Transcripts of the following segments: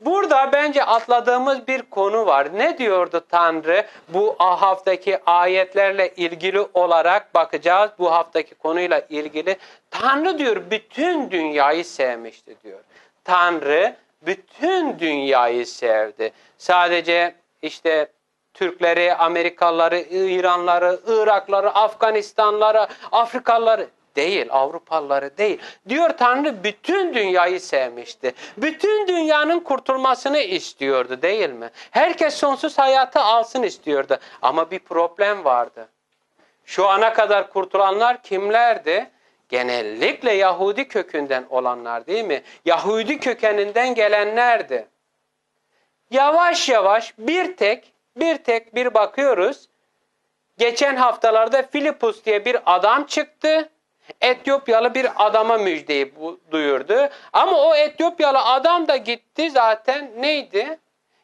Burada bence atladığımız bir konu var. Ne diyordu Tanrı? Bu haftaki ayetlerle ilgili olarak bakacağız. Bu haftaki konuyla ilgili. Tanrı diyor bütün dünyayı sevmişti diyor. Tanrı bütün dünyayı sevdi. Sadece işte Türkleri, Amerikalıları, İranları, Irakları, Afganistanları, Afrikalıları değil, Avrupalıları değil. Diyor Tanrı bütün dünyayı sevmişti. Bütün dünyanın kurtulmasını istiyordu değil mi? Herkes sonsuz hayatı alsın istiyordu. Ama bir problem vardı. Şu ana kadar kurtulanlar kimlerdi? Genellikle Yahudi kökünden olanlar değil mi? Yahudi kökeninden gelenlerdi. Yavaş yavaş bir tek bir tek bir bakıyoruz. Geçen haftalarda Filipus diye bir adam çıktı. Etiyopyalı bir adama müjdeyi duyurdu. Ama o Etiyopyalı adam da gitti zaten neydi?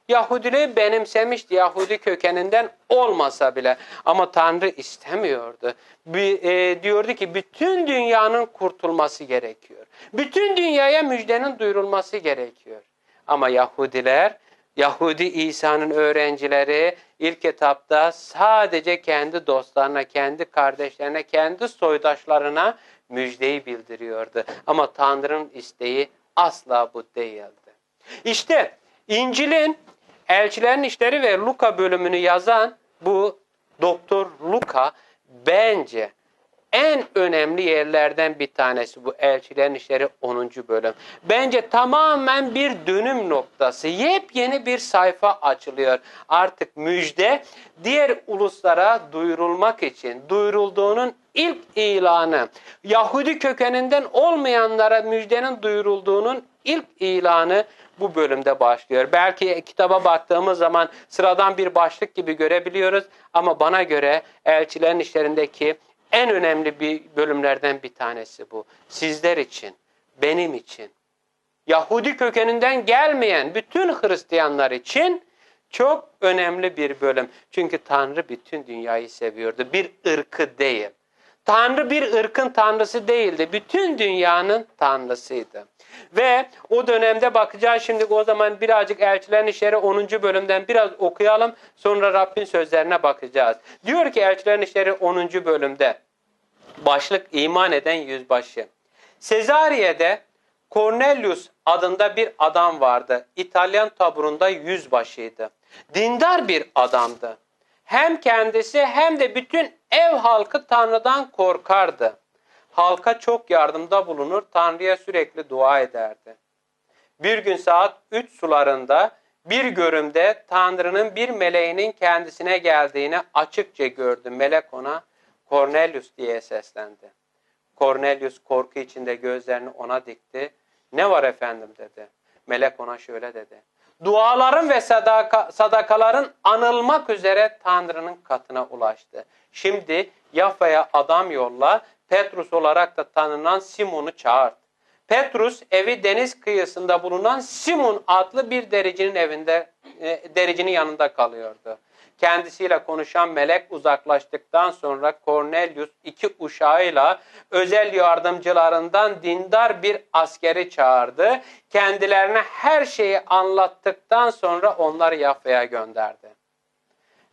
Yahudiliği benimsemişti. Yahudi kökeninden olmasa bile. Ama Tanrı istemiyordu. Bir, e, diyordu ki bütün dünyanın kurtulması gerekiyor. Bütün dünyaya müjdenin duyurulması gerekiyor. Ama Yahudiler Yahudi İsa'nın öğrencileri ilk etapta sadece kendi dostlarına, kendi kardeşlerine, kendi soydaşlarına müjdeyi bildiriyordu. Ama Tanrı'nın isteği asla bu değildi. İşte İncil'in Elçilerin İşleri ve Luka bölümünü yazan bu Doktor Luka bence en önemli yerlerden bir tanesi bu Elçilerin İşleri 10. bölüm. Bence tamamen bir dönüm noktası. Yepyeni bir sayfa açılıyor. Artık müjde diğer uluslara duyurulmak için duyurulduğunun ilk ilanı. Yahudi kökeninden olmayanlara müjdenin duyurulduğunun ilk ilanı bu bölümde başlıyor. Belki kitaba baktığımız zaman sıradan bir başlık gibi görebiliyoruz ama bana göre elçilerin işlerindeki en önemli bir bölümlerden bir tanesi bu. Sizler için, benim için, Yahudi kökeninden gelmeyen bütün Hristiyanlar için çok önemli bir bölüm. Çünkü Tanrı bütün dünyayı seviyordu. Bir ırkı değil. Tanrı bir ırkın tanrısı değildi. Bütün dünyanın tanrısıydı. Ve o dönemde bakacağız şimdi o zaman birazcık Elçilerin İşleri 10. bölümden biraz okuyalım. Sonra Rabbin sözlerine bakacağız. Diyor ki Elçilerin İşleri 10. bölümde başlık iman eden yüzbaşı. Sezariye'de Cornelius adında bir adam vardı. İtalyan taburunda yüzbaşıydı. Dindar bir adamdı. Hem kendisi hem de bütün ev halkı Tanrı'dan korkardı. Halka çok yardımda bulunur, Tanrı'ya sürekli dua ederdi. Bir gün saat 3 sularında bir görümde Tanrı'nın bir meleğinin kendisine geldiğini açıkça gördü. Melek ona Cornelius diye seslendi. Cornelius korku içinde gözlerini ona dikti. Ne var efendim dedi. Melek ona şöyle dedi. Duaların ve sadaka, sadakaların anılmak üzere Tanrı'nın katına ulaştı. Şimdi Yaffa'ya adam yolla, Petrus olarak da tanınan Simon'u çağırt. Petrus evi deniz kıyısında bulunan Simon adlı bir dericinin evinde, e, dericinin yanında kalıyordu. Kendisiyle konuşan melek uzaklaştıktan sonra Cornelius iki uşağıyla özel yardımcılarından dindar bir askeri çağırdı. Kendilerine her şeyi anlattıktan sonra onları Yaffa'ya gönderdi.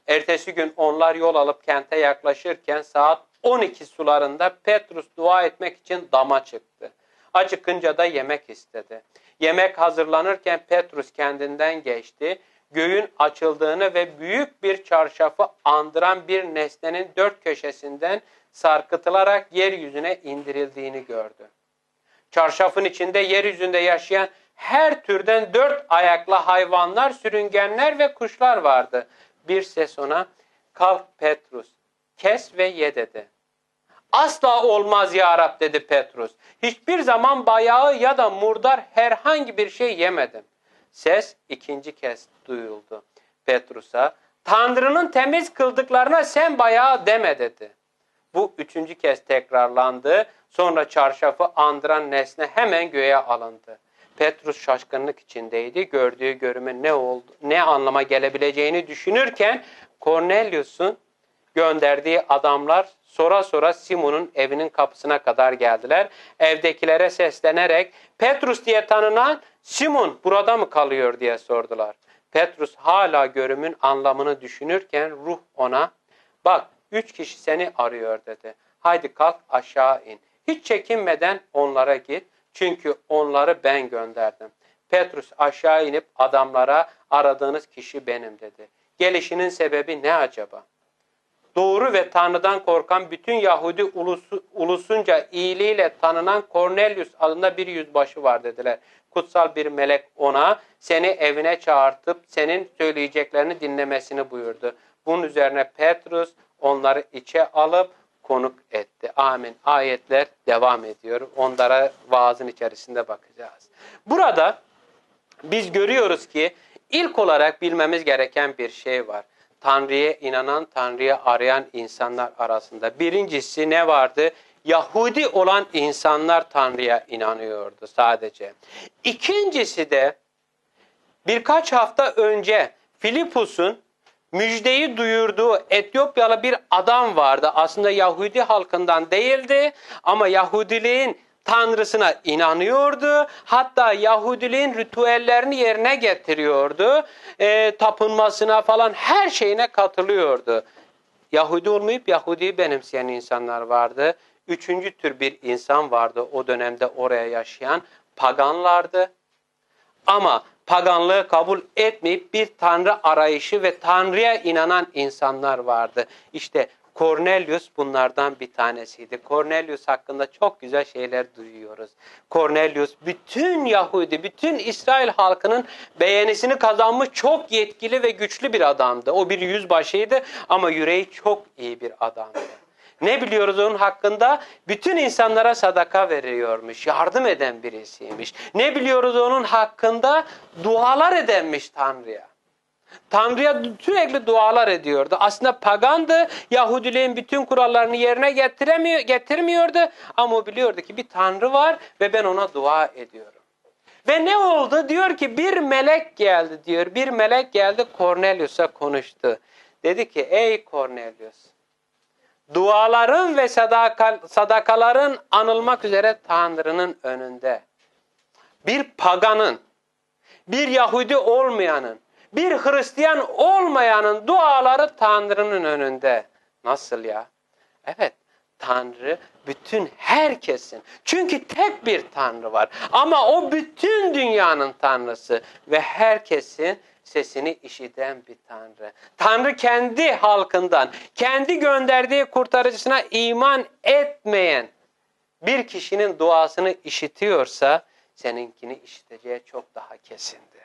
Ertesi gün onlar yol alıp kente yaklaşırken saat 12 sularında Petrus dua etmek için dama çıktı. Acıkınca da yemek istedi. Yemek hazırlanırken Petrus kendinden geçti. Göğün açıldığını ve büyük bir çarşafı andıran bir nesnenin dört köşesinden sarkıtılarak yeryüzüne indirildiğini gördü. Çarşafın içinde yeryüzünde yaşayan her türden dört ayaklı hayvanlar, sürüngenler ve kuşlar vardı. Bir ses ona kalk Petrus kes ve ye dedi. Asla olmaz ya Rab dedi Petrus. Hiçbir zaman bayağı ya da murdar herhangi bir şey yemedim. Ses ikinci kez duyuldu. Petrus'a Tanrı'nın temiz kıldıklarına sen bayağı deme dedi. Bu üçüncü kez tekrarlandı. Sonra çarşafı andıran nesne hemen göğe alındı. Petrus şaşkınlık içindeydi. Gördüğü görümün ne oldu, ne anlama gelebileceğini düşünürken Cornelius'un gönderdiği adamlar sonra sonra Simon'un evinin kapısına kadar geldiler. Evdekilere seslenerek Petrus diye tanınan Simon burada mı kalıyor diye sordular. Petrus hala görümün anlamını düşünürken ruh ona bak üç kişi seni arıyor dedi. Haydi kalk aşağı in. Hiç çekinmeden onlara git. Çünkü onları ben gönderdim. Petrus aşağı inip adamlara aradığınız kişi benim dedi. Gelişinin sebebi ne acaba? Doğru ve Tanrı'dan korkan bütün Yahudi ulusu, ulusunca iyiliğiyle tanınan Cornelius adında bir yüzbaşı var dediler. Kutsal bir melek ona seni evine çağırtıp senin söyleyeceklerini dinlemesini buyurdu. Bunun üzerine Petrus onları içe alıp konuk etti. Amin. Ayetler devam ediyor. Onlara vaazın içerisinde bakacağız. Burada biz görüyoruz ki ilk olarak bilmemiz gereken bir şey var. Tanrı'ya inanan, Tanrı'ya arayan insanlar arasında. Birincisi ne vardı? Yahudi olan insanlar Tanrı'ya inanıyordu sadece. İkincisi de birkaç hafta önce Filipus'un müjdeyi duyurduğu Etiyopyalı bir adam vardı. Aslında Yahudi halkından değildi ama Yahudiliğin tanrısına inanıyordu. Hatta Yahudiliğin ritüellerini yerine getiriyordu. E, tapınmasına falan her şeyine katılıyordu. Yahudi olmayıp Yahudi'yi benimseyen insanlar vardı. Üçüncü tür bir insan vardı o dönemde oraya yaşayan paganlardı. Ama paganlığı kabul etmeyip bir tanrı arayışı ve tanrıya inanan insanlar vardı. İşte Cornelius bunlardan bir tanesiydi. Cornelius hakkında çok güzel şeyler duyuyoruz. Cornelius bütün Yahudi, bütün İsrail halkının beğenisini kazanmış çok yetkili ve güçlü bir adamdı. O bir yüzbaşıydı ama yüreği çok iyi bir adamdı. Ne biliyoruz onun hakkında? Bütün insanlara sadaka veriyormuş, yardım eden birisiymiş. Ne biliyoruz onun hakkında? Dualar edenmiş Tanrı'ya. Tanrı'ya sürekli dualar ediyordu. Aslında pagandı. Yahudiliğin bütün kurallarını yerine getiremiyor, getirmiyordu. Ama o biliyordu ki bir Tanrı var ve ben ona dua ediyorum. Ve ne oldu? Diyor ki bir melek geldi diyor. Bir melek geldi Cornelius'a konuştu. Dedi ki ey Cornelius duaların ve sadaka, sadakaların anılmak üzere Tanrı'nın önünde. Bir paganın, bir Yahudi olmayanın, bir Hristiyan olmayanın duaları Tanrı'nın önünde. Nasıl ya? Evet, Tanrı bütün herkesin. Çünkü tek bir Tanrı var. Ama o bütün dünyanın Tanrısı ve herkesin sesini işiten bir Tanrı. Tanrı kendi halkından, kendi gönderdiği kurtarıcısına iman etmeyen bir kişinin duasını işitiyorsa seninkini işiteceği çok daha kesindir.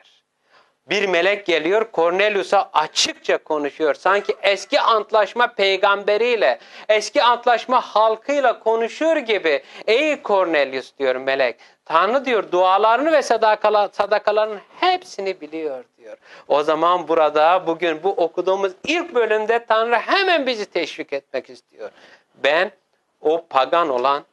Bir melek geliyor Cornelius'a açıkça konuşuyor. Sanki eski antlaşma peygamberiyle, eski antlaşma halkıyla konuşur gibi. Ey Cornelius diyor melek. Tanrı diyor dualarını ve sadakalarının hepsini biliyor diyor. O zaman burada bugün bu okuduğumuz ilk bölümde Tanrı hemen bizi teşvik etmek istiyor. Ben o pagan olan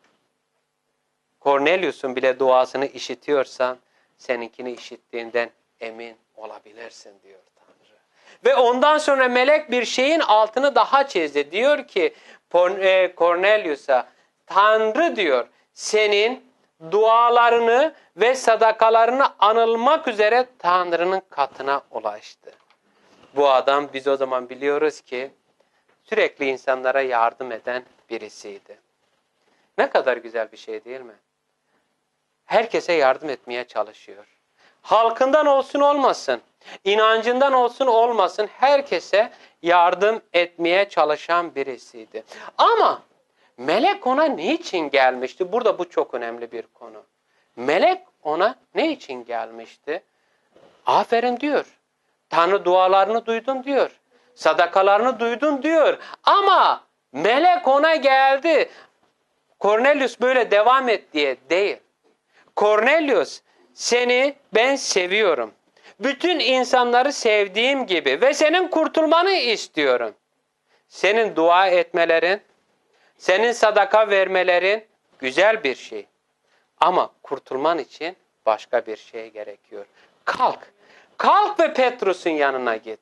Cornelius'un bile duasını işitiyorsan seninkini işittiğinden emin olabilirsin diyor Tanrı. Ve ondan sonra melek bir şeyin altını daha çizdi. Diyor ki e, Cornelius'a Tanrı diyor senin dualarını ve sadakalarını anılmak üzere Tanrı'nın katına ulaştı. Bu adam biz o zaman biliyoruz ki sürekli insanlara yardım eden birisiydi. Ne kadar güzel bir şey değil mi? Herkese yardım etmeye çalışıyor. Halkından olsun olmasın, inancından olsun olmasın herkese yardım etmeye çalışan birisiydi. Ama melek ona niçin gelmişti? Burada bu çok önemli bir konu. Melek ona ne için gelmişti? Aferin diyor. Tanrı dualarını duydun diyor. Sadakalarını duydun diyor. Ama melek ona geldi. Cornelius böyle devam et diye değil. Cornelius seni ben seviyorum. Bütün insanları sevdiğim gibi ve senin kurtulmanı istiyorum. Senin dua etmelerin, senin sadaka vermelerin güzel bir şey. Ama kurtulman için başka bir şey gerekiyor. Kalk. Kalk ve Petrus'un yanına git.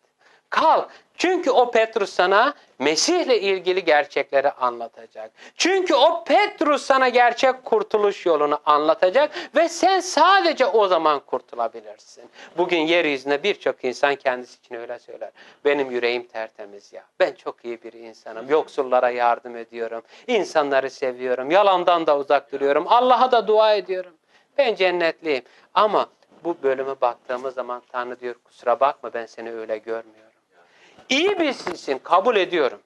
Kalk. Çünkü o Petrus sana Mesih'le ilgili gerçekleri anlatacak. Çünkü o Petrus sana gerçek kurtuluş yolunu anlatacak ve sen sadece o zaman kurtulabilirsin. Bugün yeryüzünde birçok insan kendisi için öyle söyler. Benim yüreğim tertemiz ya. Ben çok iyi bir insanım. Yoksullara yardım ediyorum. İnsanları seviyorum. Yalandan da uzak duruyorum. Allah'a da dua ediyorum. Ben cennetliyim. Ama bu bölüme baktığımız zaman Tanrı diyor kusura bakma ben seni öyle görmüyorum. İyi birisisin kabul ediyorum.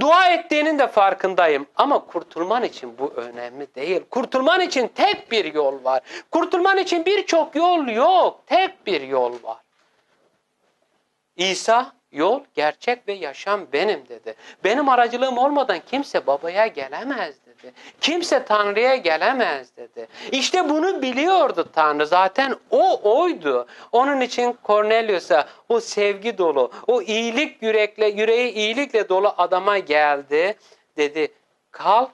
Dua ettiğinin de farkındayım ama kurtulman için bu önemli değil. Kurtulman için tek bir yol var. Kurtulman için birçok yol yok. Tek bir yol var. İsa yol, gerçek ve yaşam benim dedi. Benim aracılığım olmadan kimse babaya gelemez dedi. Kimse Tanrı'ya gelemez dedi. İşte bunu biliyordu Tanrı. Zaten o oydu. Onun için Cornelius'a o sevgi dolu, o iyilik yürekle, yüreği iyilikle dolu adama geldi. Dedi kalk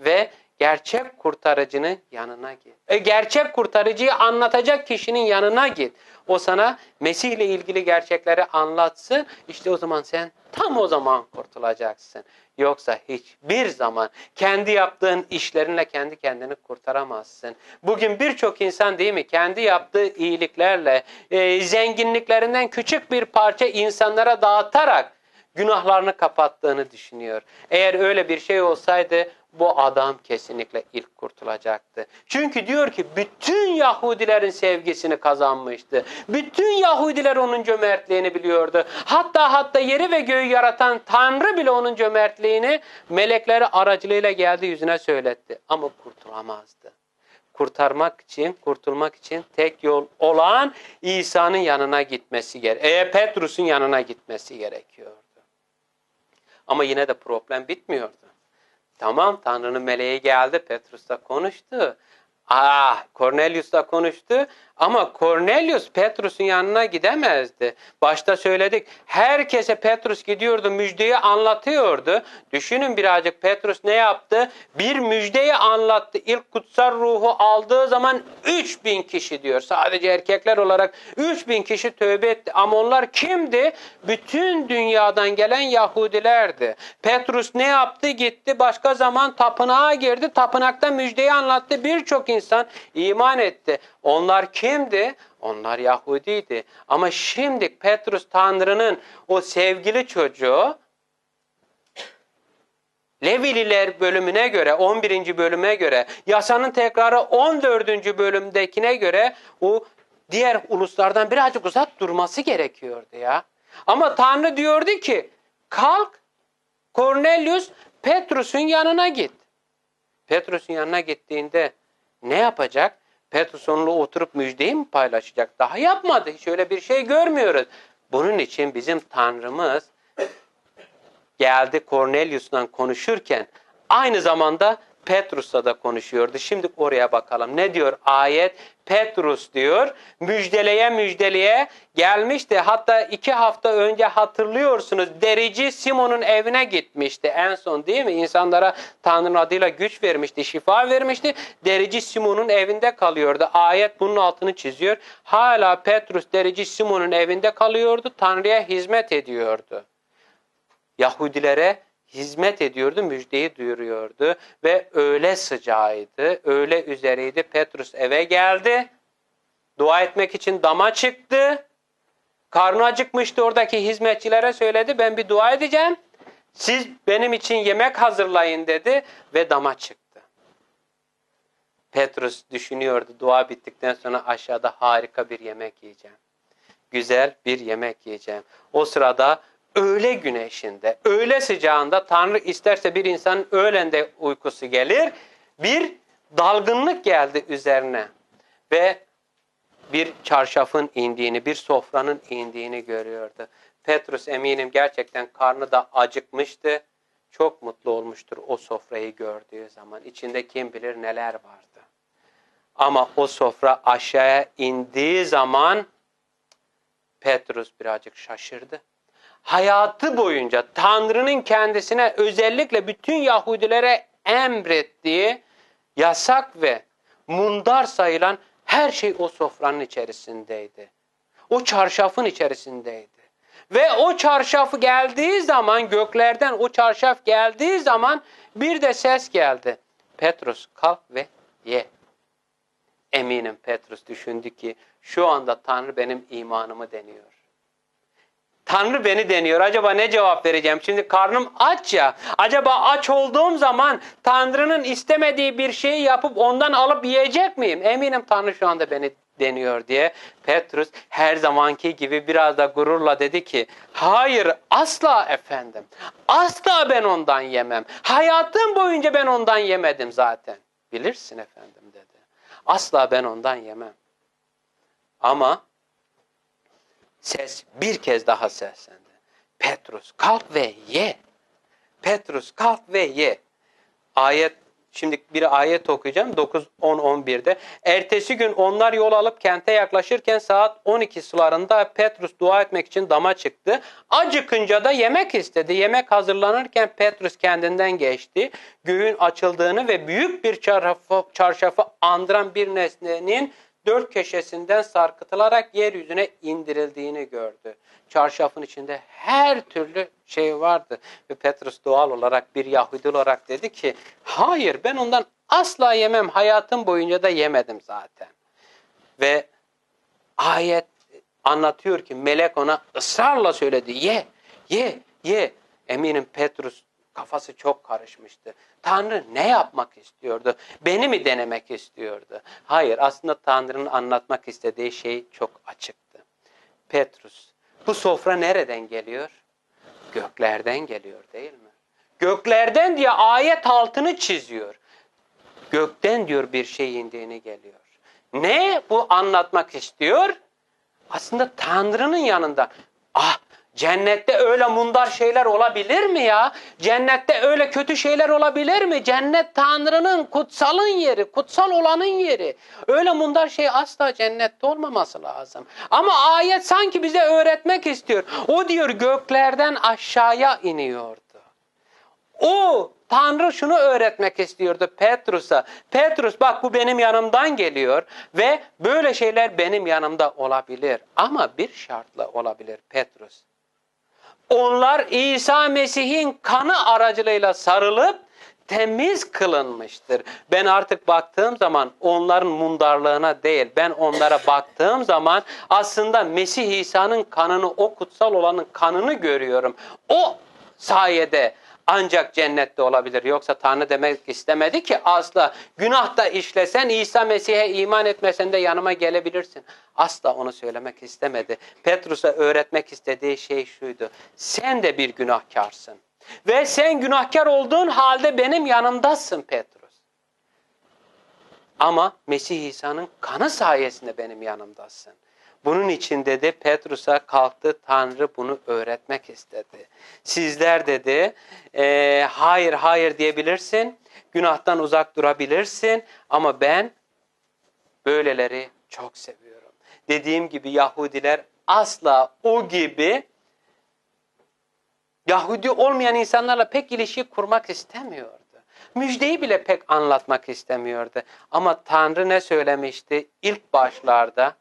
ve gerçek kurtarıcının yanına git. E, gerçek kurtarıcıyı anlatacak kişinin yanına git. O sana Mesih ile ilgili gerçekleri anlatsın. İşte o zaman sen tam o zaman kurtulacaksın. Yoksa hiçbir zaman kendi yaptığın işlerinle kendi kendini kurtaramazsın. Bugün birçok insan değil mi kendi yaptığı iyiliklerle, e, zenginliklerinden küçük bir parça insanlara dağıtarak günahlarını kapattığını düşünüyor. Eğer öyle bir şey olsaydı bu adam kesinlikle ilk kurtulacaktı. Çünkü diyor ki bütün Yahudilerin sevgisini kazanmıştı. Bütün Yahudiler onun cömertliğini biliyordu. Hatta hatta yeri ve göğü yaratan Tanrı bile onun cömertliğini melekleri aracılığıyla geldi yüzüne söyletti. Ama kurtulamazdı. Kurtarmak için, kurtulmak için tek yol olan İsa'nın yanına gitmesi gerekiyor. Petrus'un yanına gitmesi gerekiyordu. Ama yine de problem bitmiyordu. Tamam Tanrı'nın meleği geldi Petrus'la konuştu. Ah Cornelius'la konuştu ama Cornelius Petrus'un yanına gidemezdi. Başta söyledik herkese Petrus gidiyordu müjdeyi anlatıyordu. Düşünün birazcık Petrus ne yaptı? Bir müjdeyi anlattı. İlk kutsal ruhu aldığı zaman 3000 kişi diyor. Sadece erkekler olarak 3000 kişi tövbe etti. Ama onlar kimdi? Bütün dünyadan gelen Yahudilerdi. Petrus ne yaptı? Gitti başka zaman tapınağa girdi. Tapınakta müjdeyi anlattı. Birçok insan iman etti. Onlar kimdi? Onlar Yahudiydi. Ama şimdi Petrus Tanrı'nın o sevgili çocuğu Levililer bölümüne göre 11. bölüme göre yasanın tekrarı 14. bölümdekine göre o diğer uluslardan birazcık uzak durması gerekiyordu ya. Ama Tanrı diyordu ki kalk Cornelius Petrus'un yanına git. Petrus'un yanına gittiğinde ne yapacak? Petrus onunla oturup müjdeyi mi paylaşacak? Daha yapmadı. Hiç öyle bir şey görmüyoruz. Bunun için bizim Tanrımız geldi Cornelius'la konuşurken aynı zamanda Petrus'la da konuşuyordu. Şimdi oraya bakalım. Ne diyor ayet? Petrus diyor. Müjdeleye müjdeleye gelmişti. Hatta iki hafta önce hatırlıyorsunuz. Derici Simon'un evine gitmişti. En son değil mi? İnsanlara Tanrı'nın adıyla güç vermişti. Şifa vermişti. Derici Simon'un evinde kalıyordu. Ayet bunun altını çiziyor. Hala Petrus derici Simon'un evinde kalıyordu. Tanrı'ya hizmet ediyordu. Yahudilere hizmet ediyordu, müjdeyi duyuruyordu ve öyle sıcağıydı, öyle üzeriydi. Petrus eve geldi, dua etmek için dama çıktı. Karnı acıkmıştı oradaki hizmetçilere söyledi ben bir dua edeceğim. Siz benim için yemek hazırlayın dedi ve dama çıktı. Petrus düşünüyordu dua bittikten sonra aşağıda harika bir yemek yiyeceğim. Güzel bir yemek yiyeceğim. O sırada öğle güneşinde, öğle sıcağında Tanrı isterse bir insanın öğlende uykusu gelir. Bir dalgınlık geldi üzerine ve bir çarşafın indiğini, bir sofranın indiğini görüyordu. Petrus eminim gerçekten karnı da acıkmıştı. Çok mutlu olmuştur o sofrayı gördüğü zaman. İçinde kim bilir neler vardı. Ama o sofra aşağıya indiği zaman Petrus birazcık şaşırdı hayatı boyunca Tanrı'nın kendisine özellikle bütün Yahudilere emrettiği yasak ve mundar sayılan her şey o sofranın içerisindeydi. O çarşafın içerisindeydi. Ve o çarşaf geldiği zaman göklerden o çarşaf geldiği zaman bir de ses geldi. Petrus kalk ve ye. Eminim Petrus düşündü ki şu anda Tanrı benim imanımı deniyor. Tanrı beni deniyor. Acaba ne cevap vereceğim? Şimdi karnım aç ya. Acaba aç olduğum zaman Tanrı'nın istemediği bir şeyi yapıp ondan alıp yiyecek miyim? Eminim Tanrı şu anda beni deniyor diye Petrus her zamanki gibi biraz da gururla dedi ki hayır asla efendim asla ben ondan yemem hayatım boyunca ben ondan yemedim zaten bilirsin efendim dedi asla ben ondan yemem ama ses bir kez daha seslendi Petrus kalk ve ye Petrus kalk ve ye ayet Şimdi bir ayet okuyacağım 9 10 11'de. Ertesi gün onlar yol alıp kente yaklaşırken saat 12 sularında Petrus dua etmek için dama çıktı. Acıkınca da yemek istedi. Yemek hazırlanırken Petrus kendinden geçti. Göğün açıldığını ve büyük bir çarşafı, çarşafı andıran bir nesnenin dört köşesinden sarkıtılarak yeryüzüne indirildiğini gördü. Çarşafın içinde her türlü şey vardı. Ve Petrus doğal olarak bir Yahudi olarak dedi ki hayır ben ondan asla yemem hayatım boyunca da yemedim zaten. Ve ayet anlatıyor ki melek ona ısrarla söyledi ye ye ye. Eminim Petrus kafası çok karışmıştı. Tanrı ne yapmak istiyordu? Beni mi denemek istiyordu? Hayır aslında Tanrı'nın anlatmak istediği şey çok açıktı. Petrus bu sofra nereden geliyor? Göklerden geliyor değil mi? Göklerden diye ayet altını çiziyor. Gökten diyor bir şey indiğini geliyor. Ne bu anlatmak istiyor? Aslında Tanrı'nın yanında. Ah Cennette öyle mundar şeyler olabilir mi ya? Cennette öyle kötü şeyler olabilir mi? Cennet Tanrı'nın kutsalın yeri, kutsal olanın yeri. Öyle mundar şey asla cennette olmaması lazım. Ama ayet sanki bize öğretmek istiyor. O diyor göklerden aşağıya iniyordu. O Tanrı şunu öğretmek istiyordu Petrus'a. Petrus bak bu benim yanımdan geliyor ve böyle şeyler benim yanımda olabilir. Ama bir şartla olabilir Petrus. Onlar İsa Mesih'in kanı aracılığıyla sarılıp temiz kılınmıştır. Ben artık baktığım zaman onların mundarlığına değil, ben onlara baktığım zaman aslında Mesih İsa'nın kanını, o kutsal olanın kanını görüyorum. O sayede ancak cennette olabilir. Yoksa Tanrı demek istemedi ki asla günahta işlesen İsa Mesih'e iman etmesen de yanıma gelebilirsin. Asla onu söylemek istemedi. Petrus'a öğretmek istediği şey şuydu. Sen de bir günahkarsın. Ve sen günahkar olduğun halde benim yanımdasın Petrus. Ama Mesih İsa'nın kanı sayesinde benim yanımdasın. Bunun için dedi Petrus'a kalktı Tanrı bunu öğretmek istedi. Sizler dedi e, hayır hayır diyebilirsin. Günahtan uzak durabilirsin. Ama ben böyleleri çok seviyorum. Dediğim gibi Yahudiler asla o gibi Yahudi olmayan insanlarla pek ilişki kurmak istemiyordu. Müjdeyi bile pek anlatmak istemiyordu. Ama Tanrı ne söylemişti ilk başlarda?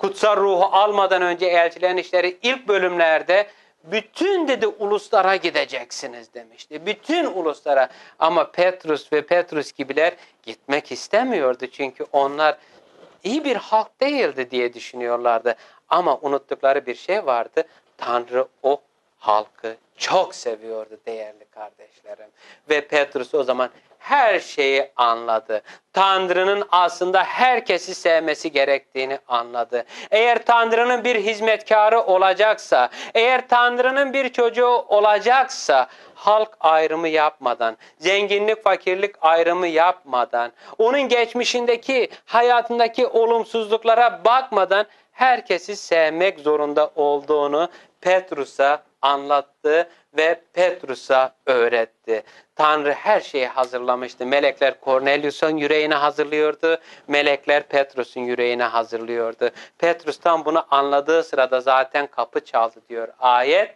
Kutsal ruhu almadan önce elçilerin işleri ilk bölümlerde bütün dedi uluslara gideceksiniz demişti. Bütün uluslara ama Petrus ve Petrus gibiler gitmek istemiyordu. Çünkü onlar iyi bir halk değildi diye düşünüyorlardı. Ama unuttukları bir şey vardı. Tanrı o halkı çok seviyordu değerli kardeşlerim. Ve Petrus o zaman her şeyi anladı. Tanrı'nın aslında herkesi sevmesi gerektiğini anladı. Eğer Tanrı'nın bir hizmetkarı olacaksa, eğer Tanrı'nın bir çocuğu olacaksa, halk ayrımı yapmadan, zenginlik fakirlik ayrımı yapmadan, onun geçmişindeki hayatındaki olumsuzluklara bakmadan herkesi sevmek zorunda olduğunu Petrus'a anlattı ve Petrus'a öğretti. Tanrı her şeyi hazırlamıştı. Melekler Cornelius'un yüreğine hazırlıyordu. Melekler Petrus'un yüreğine hazırlıyordu. Petrus tam bunu anladığı sırada zaten kapı çaldı diyor ayet.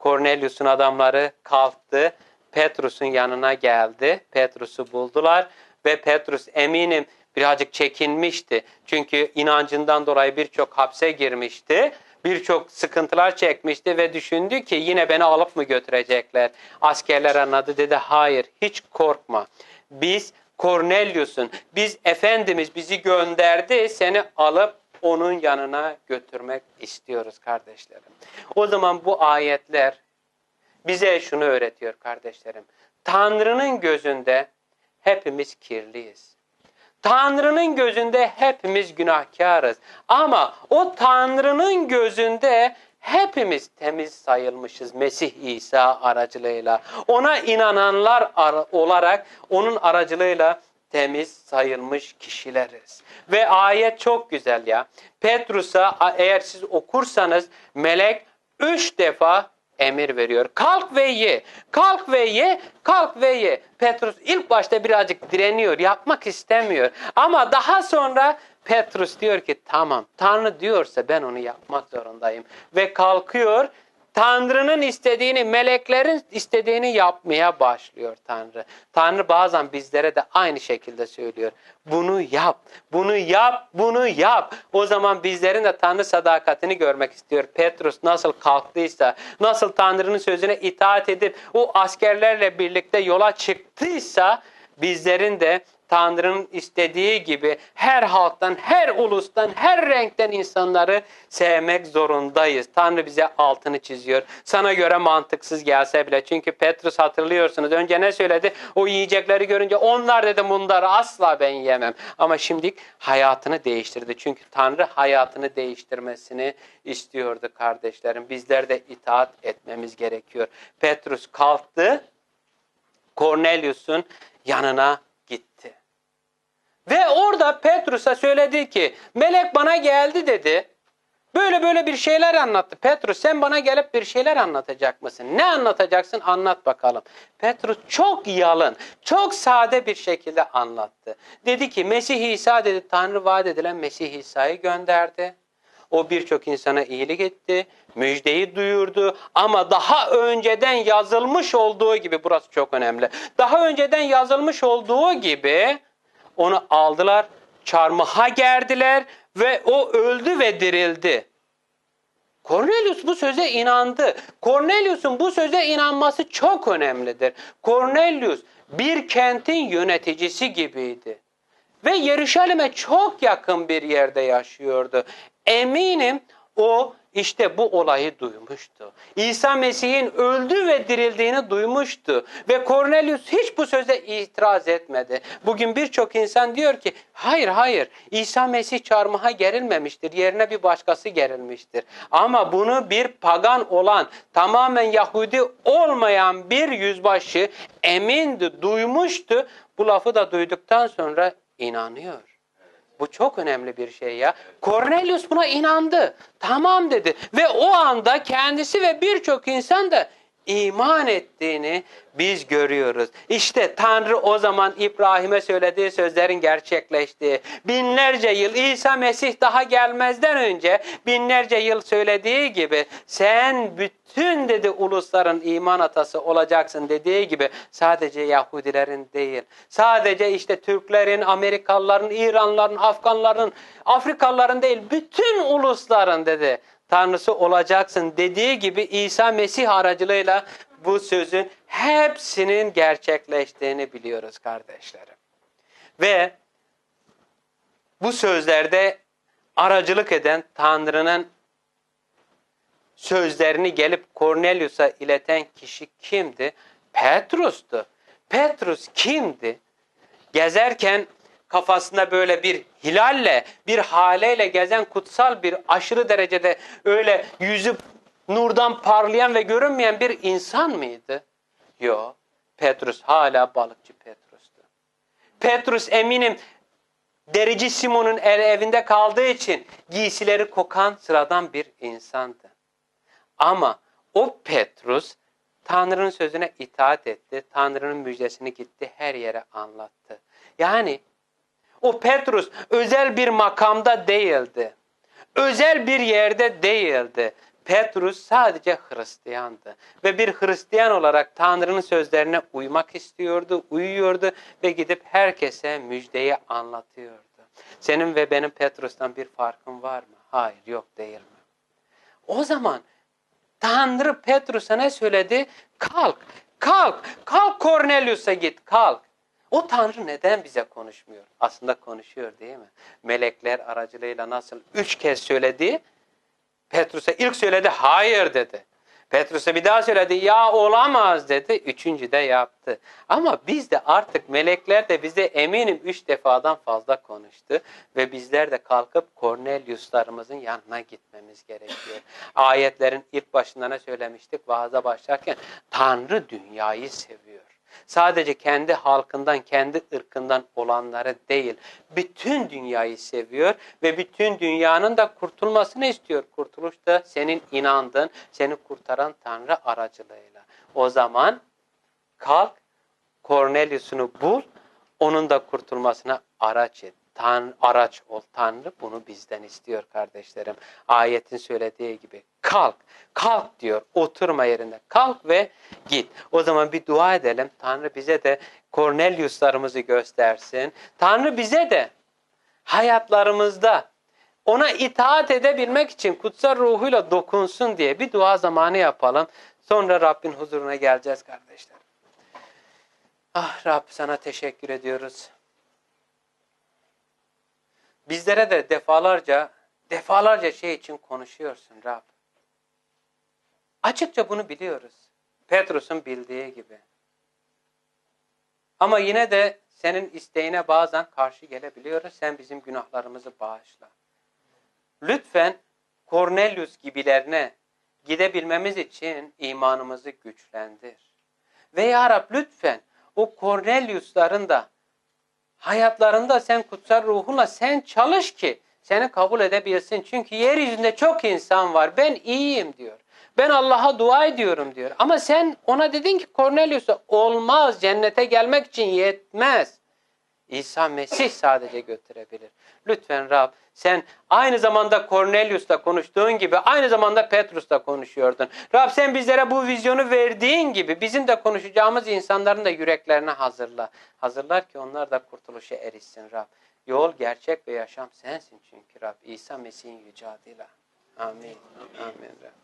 Cornelius'un adamları kalktı. Petrus'un yanına geldi. Petrus'u buldular ve Petrus eminim birazcık çekinmişti. Çünkü inancından dolayı birçok hapse girmişti. Birçok sıkıntılar çekmişti ve düşündü ki yine beni alıp mı götürecekler? Askerler anladı dedi hayır hiç korkma. Biz Cornelius'un, biz Efendimiz bizi gönderdi seni alıp onun yanına götürmek istiyoruz kardeşlerim. O zaman bu ayetler bize şunu öğretiyor kardeşlerim. Tanrı'nın gözünde hepimiz kirliyiz. Tanrı'nın gözünde hepimiz günahkarız. Ama o Tanrı'nın gözünde hepimiz temiz sayılmışız Mesih İsa aracılığıyla. Ona inananlar olarak onun aracılığıyla temiz sayılmış kişileriz. Ve ayet çok güzel ya. Petrus'a eğer siz okursanız melek üç defa emir veriyor. Kalk ve ye. Kalk ve ye. Kalk ve ye. Petrus ilk başta birazcık direniyor. Yapmak istemiyor. Ama daha sonra Petrus diyor ki tamam Tanrı diyorsa ben onu yapmak zorundayım. Ve kalkıyor Tanrı'nın istediğini, meleklerin istediğini yapmaya başlıyor Tanrı. Tanrı bazen bizlere de aynı şekilde söylüyor. Bunu yap, bunu yap, bunu yap. O zaman bizlerin de Tanrı sadakatini görmek istiyor. Petrus nasıl kalktıysa, nasıl Tanrı'nın sözüne itaat edip o askerlerle birlikte yola çıktıysa bizlerin de Tanrı'nın istediği gibi her halktan, her ulustan, her renkten insanları sevmek zorundayız. Tanrı bize altını çiziyor. Sana göre mantıksız gelse bile. Çünkü Petrus hatırlıyorsunuz. Önce ne söyledi? O yiyecekleri görünce onlar dedi bunları asla ben yemem. Ama şimdi hayatını değiştirdi. Çünkü Tanrı hayatını değiştirmesini istiyordu kardeşlerim. Bizler de itaat etmemiz gerekiyor. Petrus kalktı. Cornelius'un yanına. Ve orada Petrus'a söyledi ki melek bana geldi dedi. Böyle böyle bir şeyler anlattı. Petrus sen bana gelip bir şeyler anlatacak mısın? Ne anlatacaksın anlat bakalım. Petrus çok yalın, çok sade bir şekilde anlattı. Dedi ki Mesih İsa dedi Tanrı vaat edilen Mesih İsa'yı gönderdi. O birçok insana iyilik etti, müjdeyi duyurdu ama daha önceden yazılmış olduğu gibi burası çok önemli. Daha önceden yazılmış olduğu gibi onu aldılar, çarmıha gerdiler ve o öldü ve dirildi. Cornelius bu söze inandı. Cornelius'un bu söze inanması çok önemlidir. Cornelius bir kentin yöneticisi gibiydi. Ve Yeruşalim'e çok yakın bir yerde yaşıyordu. Eminim o işte bu olayı duymuştu. İsa Mesih'in öldü ve dirildiğini duymuştu. Ve Cornelius hiç bu söze itiraz etmedi. Bugün birçok insan diyor ki hayır hayır İsa Mesih çarmıha gerilmemiştir. Yerine bir başkası gerilmiştir. Ama bunu bir pagan olan tamamen Yahudi olmayan bir yüzbaşı emindi, duymuştu. Bu lafı da duyduktan sonra inanıyor. Bu çok önemli bir şey ya. Cornelius buna inandı. Tamam dedi. Ve o anda kendisi ve birçok insan da iman ettiğini biz görüyoruz. İşte Tanrı o zaman İbrahim'e söylediği sözlerin gerçekleştiği, binlerce yıl İsa Mesih daha gelmezden önce binlerce yıl söylediği gibi sen bütün dedi ulusların iman atası olacaksın dediği gibi sadece Yahudilerin değil, sadece işte Türklerin, Amerikalıların, İranlıların, Afganların, Afrikalıların değil, bütün ulusların dedi Tanrısı olacaksın dediği gibi İsa Mesih aracılığıyla bu sözün hepsinin gerçekleştiğini biliyoruz kardeşlerim. Ve bu sözlerde aracılık eden Tanrı'nın sözlerini gelip Cornelius'a ileten kişi kimdi? Petrus'tu. Petrus kimdi? Gezerken kafasında böyle bir hilalle, bir haleyle gezen kutsal bir aşırı derecede öyle yüzü nurdan parlayan ve görünmeyen bir insan mıydı? Yok. Petrus hala balıkçı Petrus'tu. Petrus eminim derici Simon'un evinde kaldığı için giysileri kokan sıradan bir insandı. Ama o Petrus Tanrı'nın sözüne itaat etti. Tanrı'nın müjdesini gitti her yere anlattı. Yani o Petrus özel bir makamda değildi. Özel bir yerde değildi. Petrus sadece Hristiyandı. Ve bir Hristiyan olarak Tanrı'nın sözlerine uymak istiyordu, uyuyordu ve gidip herkese müjdeyi anlatıyordu. Senin ve benim Petrus'tan bir farkın var mı? Hayır, yok değil mi? O zaman Tanrı Petrus'a ne söyledi? Kalk, kalk, kalk Cornelius'a git, kalk. O Tanrı neden bize konuşmuyor? Aslında konuşuyor değil mi? Melekler aracılığıyla nasıl üç kez söyledi? Petrus'a ilk söyledi, hayır dedi. Petrus'a bir daha söyledi, ya olamaz dedi. Üçüncü de yaptı. Ama biz de artık melekler de bize eminim üç defadan fazla konuştu. Ve bizler de kalkıp Cornelius'larımızın yanına gitmemiz gerekiyor. Ayetlerin ilk başında ne söylemiştik vaaza başlarken? Tanrı dünyayı seviyor. Sadece kendi halkından, kendi ırkından olanları değil, bütün dünyayı seviyor ve bütün dünyanın da kurtulmasını istiyor. Kurtuluş da senin inandığın, seni kurtaran Tanrı aracılığıyla. O zaman kalk, Cornelius'unu bul, onun da kurtulmasına araç et. Tan araç ol. Tanrı bunu bizden istiyor kardeşlerim. Ayetin söylediği gibi. Kalk, kalk diyor. Oturma yerinde. Kalk ve git. O zaman bir dua edelim. Tanrı bize de Cornelius'larımızı göstersin. Tanrı bize de hayatlarımızda ona itaat edebilmek için kutsal ruhuyla dokunsun diye bir dua zamanı yapalım. Sonra Rabbin huzuruna geleceğiz kardeşler. Ah Rab sana teşekkür ediyoruz. Bizlere de defalarca defalarca şey için konuşuyorsun Rab. Açıkça bunu biliyoruz. Petrus'un bildiği gibi. Ama yine de senin isteğine bazen karşı gelebiliyoruz. Sen bizim günahlarımızı bağışla. Lütfen Cornelius gibilerine gidebilmemiz için imanımızı güçlendir. Ve Ya Rab lütfen o Cornelius'ların da hayatlarında sen kutsal ruhunla sen çalış ki seni kabul edebilsin. Çünkü yeryüzünde çok insan var. Ben iyiyim diyor. Ben Allah'a dua ediyorum diyor. Ama sen ona dedin ki Cornelius'a olmaz cennete gelmek için yetmez. İsa Mesih sadece götürebilir. Lütfen Rab sen aynı zamanda Cornelius'la konuştuğun gibi aynı zamanda Petrus'la konuşuyordun. Rab sen bizlere bu vizyonu verdiğin gibi bizim de konuşacağımız insanların da yüreklerine hazırla. Hazırlar ki onlar da kurtuluşa erişsin Rab. Yol, gerçek ve yaşam sensin çünkü Rab. İsa Mesih'in yüce adıyla. Amin. Amin Rab.